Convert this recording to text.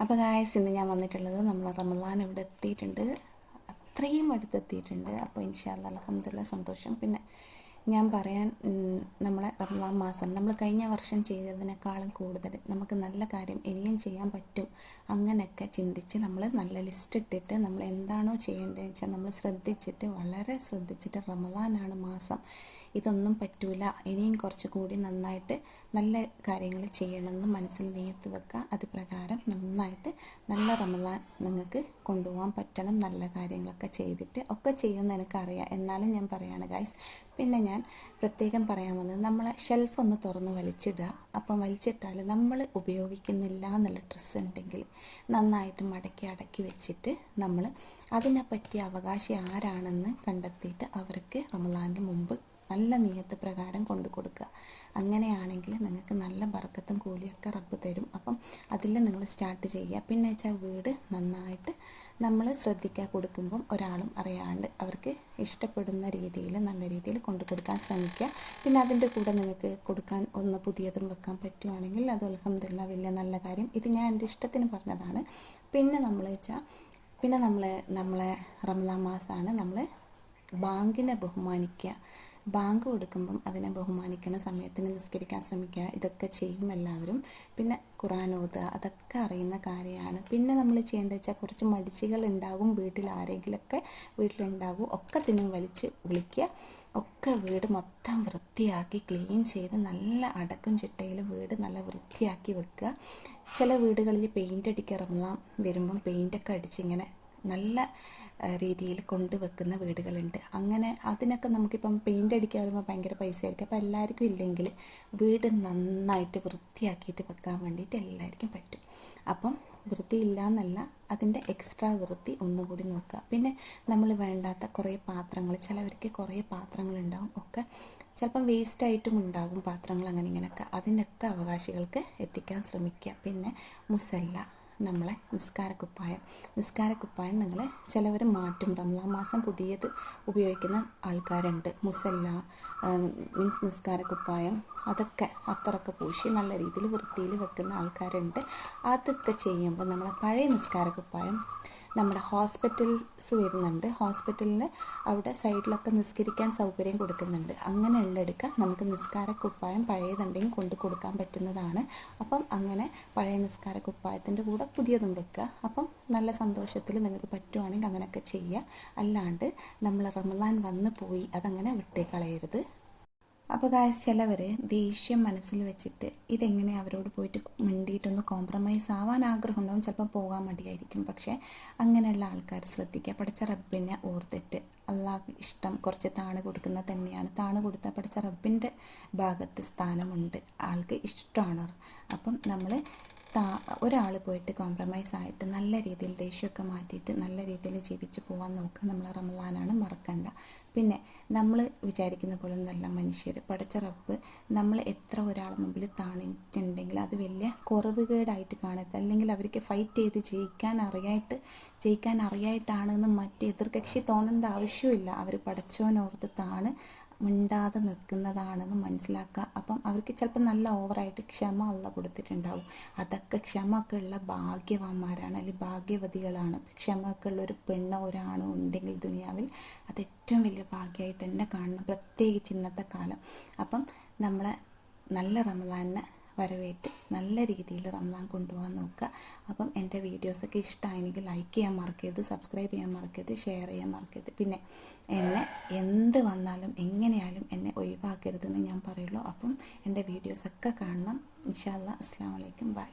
അപ്പോൾ ഗായസ് ഇന്ന് ഞാൻ വന്നിട്ടുള്ളത് നമ്മൾ റമലാൻ ഇവിടെ എത്തിയിട്ടുണ്ട്. അത്രയും അടുത്തെത്തിയിട്ടുണ്ട്. അപ്പോൾ ഇൻഷാല്ല അലഹമ്മദില്ല സന്തോഷം. പിന്നെ ഞാൻ പറയാൻ നമ്മളെ റമദാൻ മാസം നമ്മൾ കഴിഞ്ഞ വർഷം ചെയ്തതിനേക്കാളും കൂടുതൽ നമുക്ക് നല്ല കാര്യം ഇനിയും ചെയ്യാൻ പറ്റും അങ്ങനെയൊക്കെ ചിന്തിച്ച് നമ്മൾ നല്ല ലിസ്റ്റ് ഇട്ടിട്ട് നമ്മൾ എന്താണോ ചെയ്യേണ്ടതെന്ന് വെച്ചാൽ നമ്മൾ ശ്രദ്ധിച്ചിട്ട് വളരെ ശ്രദ്ധിച്ചിട്ട് റമലാനാണ് മാസം ഇതൊന്നും പറ്റൂല. ഇനിയും കുറച്ചുകൂടി നന്നായിട്ട് നല്ല കാര്യങ്ങൾ ചെയ്യണമെന്ന് മനസ്സിൽ നീയത്ത് വെക്കുക. അത് പ്രകാരം നന്നായിട്ട് നല്ല റമദാൻ നിങ്ങൾക്ക് കൊണ്ടുപോകാൻ പറ്റണം. നല്ല കാര്യങ്ങളൊക്കെ ചെയ്തിട്ട് ഒക്കെ ചെയ്യുമെന്ന് എനിക്കറിയാം. എന്നാലും ഞാൻ പറയാണ് ഗൈസ് പിന്നെ ഞാൻ പ്രത്യേകം പറയാൻ വന്നത് നമ്മളെ ഷെൽഫ് ഒന്ന് തുറന്ന് വലിച്ചിടുക. അപ്പം വലിച്ചിട്ടാൽ നമ്മൾ ഉപയോഗിക്കുന്നില്ല എന്നുള്ള ഡ്രസ്സ് ഉണ്ടെങ്കിൽ നന്നായിട്ട് മടക്കി അടക്കി വെച്ചിട്ട് നമ്മൾ അതിനെപ്പറ്റി അവകാശി ആരാണെന്ന് കണ്ടെത്തിയിട്ട് അവർക്ക് റമദാന്റെ മുമ്പ് നല്ല നിയത്ത് പ്രകാരം കൊണ്ടു കൊടുക്കുക. അങ്ങനെയാണെങ്കിൽ നിങ്ങൾക്ക് നല്ല ബർക്കത്തും കൂലിയൊക്കെ റബ്ബ് തരും. അപ്പം അതിൽ നിങ്ങൾ സ്റ്റാർട്ട് ചെയ്യുക. പിന്നെ വെച്ചാൽ വീട് നന്നായിട്ട് നമ്മൾ ശ്രദ്ധിക്കാൻ കൊടുക്കുമ്പം ഒരാളും അറിയാണ്ട് അവർക്ക് ഇഷ്ടപ്പെടുന്ന രീതിയിൽ നല്ല രീതിയിൽ കൊണ്ടു കൊടുക്കാൻ ശ്രമിക്കുക. പിന്നെ അതിന്റെ കൂടെ നിങ്ങൾക്ക് കൊടുക്കാൻ ഒന്ന് പുതിയതും വെക്കാൻ പറ്റുവാണെങ്കിൽ അത് അലഹമില്ല വലിയ നല്ല കാര്യം. ഇത് ഞാൻ എന്റെ ഇഷ്ടത്തിന് പറഞ്ഞതാണ്. പിന്നെ നമ്മൾ വെച്ചാൽ പിന്നെ നമ്മൾ നമ്മളെ റംലാൻ മാസമാണ്. നമ്മൾ ബാങ്കിനെ ബഹുമാനിക്കുക. ബാങ്ക് കൊടുക്കുമ്പം അതിനെ ബഹുമാനിക്കണം സമയത്തിന് നിസ്കരിക്കാൻ ശ്രമിക്കുക ഇതൊക്കെ ചെയ്യും എല്ലാവരും. പിന്നെ ഖുറാൻ ഓതുക അതൊക്കെ അറിയുന്ന കാര്യമാണ്. പിന്നെ നമ്മൾ ചെയ്യേണ്ടത് വെച്ചാൽ കുറച്ച് മടിച്ചുകൾ ഉണ്ടാകും വീട്ടിൽ ആരെങ്കിലുമൊക്കെ വീട്ടിലുണ്ടാകും ഒക്കെ തിന്നും വലിച്ച് വിളിക്കുക. ഒക്കെ വീട് മൊത്തം വൃത്തിയാക്കി ക്ലീൻ ചെയ്ത് നല്ല അടക്കും ചിട്ടയിലും വീട് നല്ല വൃത്തിയാക്കി വെക്കുക. ചില വീടുകളിൽ പെയിന്റ് അടിക്കിറങ്ങാം വരുമ്പം പെയിന്റൊക്കെ അടിച്ചിങ്ങനെ നല്ല രീതിയിൽ കൊണ്ടുവെക്കുന്ന വീടുകളുണ്ട്. അങ്ങനെ അതിനൊക്കെ നമുക്കിപ്പം പെയിന്റ് അടിക്കാൻ വരുമ്പോൾ ഭയങ്കര പൈസ ആയിരിക്കും അപ്പോൾ എല്ലാവർക്കും ഇല്ലെങ്കിൽ വീട് നന്നായിട്ട് വൃത്തിയാക്കിയിട്ട് വെക്കാൻ വേണ്ടിയിട്ട് എല്ലാവർക്കും പറ്റും. അപ്പം വൃത്തിയില്ല എന്നല്ല അതിന്റെ എക്സ്ട്രാ വൃത്തി ഒന്നുകൂടി നോക്കുക. പിന്നെ നമ്മൾ വേണ്ടാത്ത കുറേ പാത്രങ്ങൾ ചിലവർക്ക് കുറേ പാത്രങ്ങളുണ്ടാവും. ഒക്കെ ചിലപ്പം വേസ്റ്റ് ആയിട്ടും ഉണ്ടാകും പാത്രങ്ങൾ അങ്ങനെ ഇങ്ങനെയൊക്കെ. അതിനൊക്കെ അവകാശികൾക്ക് എത്തിക്കാൻ ശ്രമിക്കുക. പിന്നെ മുസല്ല. നമ്മളെ നിസ്കാരക്കുപ്പായം. നിസ്കാരക്കുപ്പായം നിങ്ങൾ ചിലവർ മാറ്റും. റംസാൻ മാസം പുതിയത് ഉപയോഗിക്കുന്ന ആൾക്കാരുണ്ട്. മുസല്ല മീൻസ് നിസ്കാരക്കുപ്പായം അതൊക്കെ അത്രയൊക്കെ പൂശി നല്ല രീതിയിൽ വൃത്തിയിൽ വെക്കുന്ന ആൾക്കാരുണ്ട്. അതൊക്കെ ചെയ്യുമ്പോൾ നമ്മളെ പഴയ നിസ്കാരക്കുപ്പായം നമ്മുടെ ഹോസ്പിറ്റൽസ് വരുന്നുണ്ട്. ഹോസ്പിറ്റലിന് അവിടെ സൈഡിലൊക്കെ നിസ്കരിക്കാൻ സൗകര്യം കൊടുക്കുന്നുണ്ട്. അങ്ങനെ ഉള്ളെടുക്കുക നമുക്ക് നിസ്കാര കുപ്പായം പഴയതുണ്ടെങ്കിൽ കൊണ്ടു കൊടുക്കാൻ പറ്റുന്നതാണ്. അപ്പം അങ്ങനെ പഴയ നിസ്കാര കുപ്പായത്തിന്റെ കൂടെ പുതിയതും വെക്കുക. അപ്പം നല്ല സന്തോഷത്തിൽ നിങ്ങൾക്ക് പറ്റുവാണെങ്കിൽ അങ്ങനെയൊക്കെ ചെയ്യുക. അല്ലാണ്ട് നമ്മൾ റമദാൻ വന്ന് പോയി അതങ്ങനെ വിട്ടേ കളയരുത് അപ്പോൾ ഗായസ് ചിലവർ ദേഷ്യം മനസ്സിൽ വെച്ചിട്ട് ഇതെങ്ങനെ അവരോട് പോയിട്ട് മിണ്ടിയിട്ടൊന്ന് കോംപ്രമൈസ് ആവാൻ ആഗ്രഹം ഉണ്ടാവും ചിലപ്പോൾ പോകാൻ മടിയായിരിക്കും. പക്ഷേ അങ്ങനെയുള്ള ആൾക്കാർ ശ്രദ്ധിക്കുക. പഠിച്ച റബ്ബിനെ ഓർത്തിട്ട് അള്ളാഹ് ഇഷ്ടം കുറച്ച് താണ് കൊടുക്കുന്ന തന്നെയാണ്. താണ് കൊടുത്താൽ പഠിച്ച റബ്ബിന്റെ ഭാഗത്ത് സ്ഥാനമുണ്ട്. ആൾക്ക് ഇഷ്ടമാണ്. അപ്പം നമ്മൾ താ ഒരാൾ പോയിട്ട് കോംപ്രമൈസ് ആയിട്ട് നല്ല രീതിയിൽ ദേഷ്യമൊക്കെ മാറ്റിയിട്ട് നല്ല രീതിയിൽ ജീവിച്ച് പോകാൻ നോക്കുക നമ്മൾ റമദാനാണ് മറക്കണ്ട. പിന്നെ നമ്മൾ വിചാരിക്കുന്ന പോലെ നല്ല മനുഷ്യർ. പഠിച്ച റബ്ബ് നമ്മൾ എത്ര ഒരാളെ മുമ്പിൽ താണിട്ടുണ്ടെങ്കിൽ അത് വലിയ കുറവുകേടായിട്ട് കാണരുത്. അല്ലെങ്കിൽ അവർക്ക് ഫൈറ്റ് ചെയ്ത് ജയിക്കാൻ അറിയായിട്ട് ജയിക്കാൻ അറിയായിട്ടാണെന്ന് മറ്റ് എതിർകക്ഷി തോന്നേണ്ട ആവശ്യമില്ല. അവർ പഠിച്ചവനോർത്ത് താണ്. മിണ്ടാതെ നിൽക്കുന്നതാണെന്ന് മനസ്സിലാക്കുക. അപ്പം അവർക്ക് ചിലപ്പോൾ നല്ല ഓവറായിട്ട് ക്ഷമ അല്ല കൊടുത്തിട്ടുണ്ടാവും. അതൊക്കെ ക്ഷമ ഒക്കെ ഉള്ള ഭാഗ്യവാന്മാരാണ് അല്ലെങ്കിൽ ഭാഗ്യവതികളാണ്. ക്ഷമ ഒക്കെ ഉള്ള ഒരു പെണ്ണോ ഒരാണോ ഉണ്ടെങ്കിൽ ദുനിയാവിൽ അത് ഏറ്റവും വലിയ ഭാഗ്യമായിട്ട് തന്നെ കാണണം. പ്രത്യേകിച്ച് ഇന്നത്തെ കാലം. അപ്പം നമ്മളെ നല്ല റമദാനെ വരവേറ്റ് നല്ല രീതിയിൽ റംസാൻ കൊണ്ടുപോകാൻ നോക്കുക. അപ്പം എന്റെ വീഡിയോസൊക്കെ ഇഷ്ടമായെങ്കിൽ ലൈക്ക് ചെയ്യാൻ മറക്കരുത് സബ്സ്ക്രൈബ് ചെയ്യാൻ മറക്കരുത് ഷെയർ ചെയ്യാൻ മറക്കരുത്. പിന്നെ എന്നെ എന്ത് വന്നാലും എങ്ങനെയാലും എന്നെ ഒഴിവാക്കരുതെന്ന് ഞാൻ പറയുള്ളൂ. അപ്പം എന്റെ വീഡിയോസൊക്കെ കാണണം. ഇൻഷാല്ല അസ്സാം വലൈക്കും ബൈ